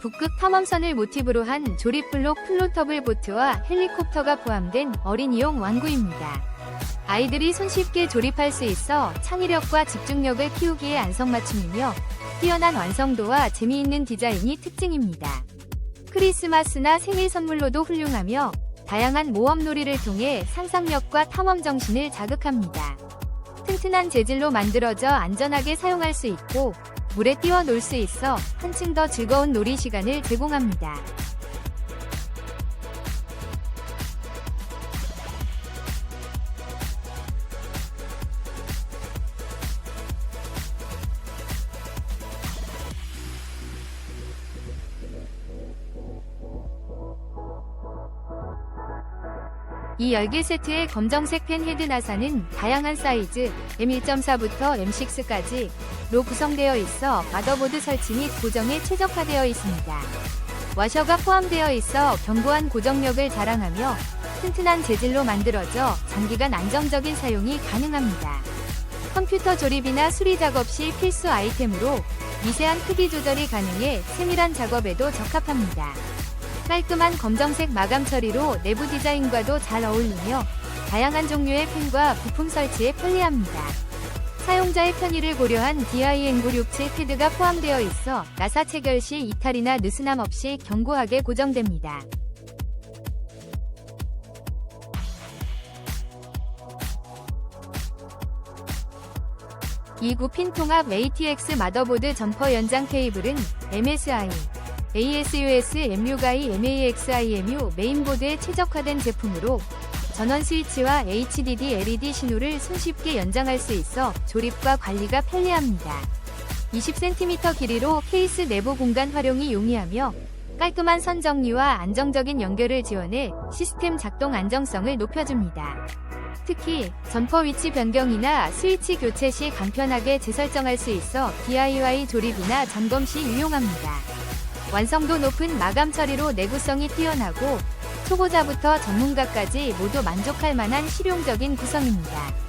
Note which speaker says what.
Speaker 1: 북극 탐험선을 모티브로 한 조립블록 플로터블 보트와 헬리콥터가 포함된 어린이용 완구입니다. 아이들이 손쉽게 조립할 수 있어 창의력과 집중력을 키우기에 안성맞춤이며 뛰어난 완성도와 재미있는 디자인이 특징입니다. 크리스마스나 생일 선물로도 훌륭하며 다양한 모험놀이를 통해 상상력과 탐험 정신을 자극합니다. 튼튼한 재질로 만들어져 안전하게 사용할 수 있고 물에 띄워 놀수 있어 한층 더 즐거운 놀이 시간을 제공합니다. 이 열개 세트의 검정색 펜 헤드 나사는 다양한 사이즈 M1.4부터 M6까지 로 구성되어 있어 마더보드 설치 및 고정에 최적화되어 있습니다. 와셔가 포함되어 있어 견고한 고정력을 자랑하며 튼튼한 재질로 만들어져 장기간 안정적인 사용이 가능합니다. 컴퓨터 조립이나 수리 작업 시 필수 아이템으로 미세한 크기 조절이 가능해 세밀한 작업에도 적합합니다. 깔끔한 검정색 마감 처리로 내부 디자인과도 잘 어울리며 다양한 종류의 펜과 부품 설치에 편리합니다. 사용자의 편의를 고려한 DIN967 패드가 포함되어 있어 나사 체결 시 이탈이나 느슨함 없이 견고하게 고정됩니다. 이 9핀 통합 ATX 마더보드 점퍼 연장 케이블은 MSI, ASUS MUGAI MAXIMU 메인보드에 최적화된 제품으로 전원 스위치와 HDD LED 신호를 손쉽게 연장할 수 있어 조립과 관리가 편리합니다. 20cm 길이로 케이스 내부 공간 활용이 용이하며 깔끔한 선 정리와 안정적인 연결을 지원해 시스템 작동 안정성을 높여줍니다. 특히 점퍼 위치 변경이나 스위치 교체 시 간편하게 재설정할 수 있어 DIY 조립이나 점검 시 유용합니다. 완성도 높은 마감 처리로 내구성이 뛰어나고 초보자부터 전문가까지 모두 만족할 만한 실용적인 구성입니다.